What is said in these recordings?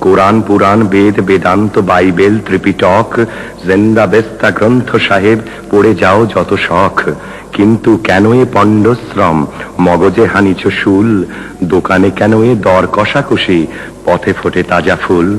Quran, Puran, Veda, Vedanta, Bible, Tripitaka, Zend Avesta Granth Sahib, পড়ে যাও যত শখ। কিন্তু কেন এ পণ্ডশ্রম? মগজে হানিছ শুল। দোকানে কেন এ দর কষাকষি? পথে ফোটে তাজা ফুল।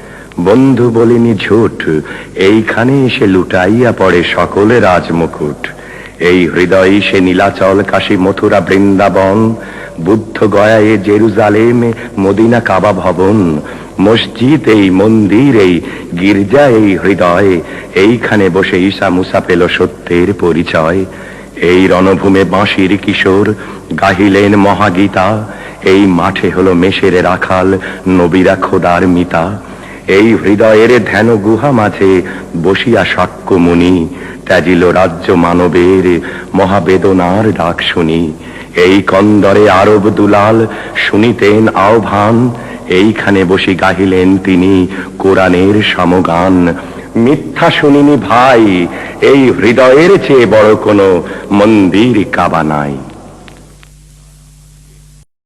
বন্ধু বলিনি ঝুট, এইখানে এসে লুটাইয়া পড়ে সকলে রাজমুকুট। এই হৃদয়ে সে নীলাচল কাশী মথুরা বৃন্দাবন, বুদ্ধ গয়ায়ে জেরুজালেম মদিনা কাবা ভবন, মসজিদ এই মন্দির, এই গির্জা এই হৃদয়, এইখানে বসে ঈশা মুসা পেল সত্যের পরিচয়। এই রণভূমে বাঁশির কিশোর গাহিলেন মহাগীতা, এই মাঠে হলো মেষের রাখাল নবীরা খোদার মিতা। এই হৃদয়ের ধ্যান গুহা মাঝে বসিয়া সাক্ষ্য মুনি ত্যাজিল রাজ্য মানবের মহাবেদনার ডাক শুনি। এই কন্দরে আরব দুলাল শুনিতেন আহ্বান, এইখানে বসি গাহিলেন তিনি কোরআনের সমগান। মিথ্যা শুনিনি ভাই, এই হৃদয়ের চেয়ে বড় কোনো মন্দির কাবা নাই।